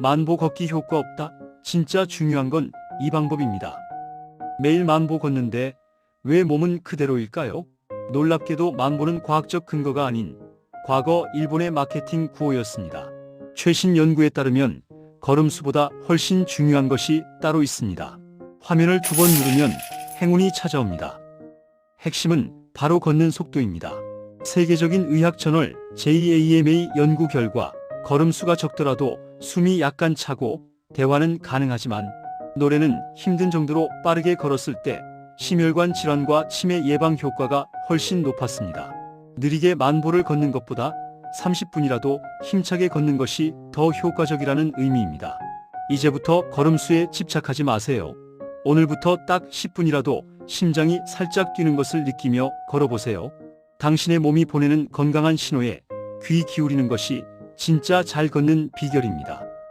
만보 걷기 효과 없다? 진짜 중요한 건 이 방법입니다. 매일 만보 걷는데 왜 몸은 그대로일까요? 놀랍게도 만보는 과학적 근거가 아닌 과거 일본의 마케팅 구호였습니다. 최신 연구에 따르면 걸음수보다 훨씬 중요한 것이 따로 있습니다. 화면을 두 번 누르면 행운이 찾아옵니다. 핵심은 바로 걷는 속도입니다. 세계적인 의학 저널 JAMA 연구 결과 걸음수가 적더라도 숨이 약간 차고 대화는 가능하지만 노래는 힘든 정도로 빠르게 걸었을 때 심혈관 질환과 치매 예방 효과가 훨씬 높았습니다. 느리게 만보를 걷는 것보다 30분이라도 힘차게 걷는 것이 더 효과적이라는 의미입니다. 이제부터 걸음수에 집착하지 마세요. 오늘부터 딱 10분이라도 심장이 살짝 뛰는 것을 느끼며 걸어보세요. 당신의 몸이 보내는 건강한 신호에 귀 기울이는 것이 진짜 잘 걷는 비결입니다.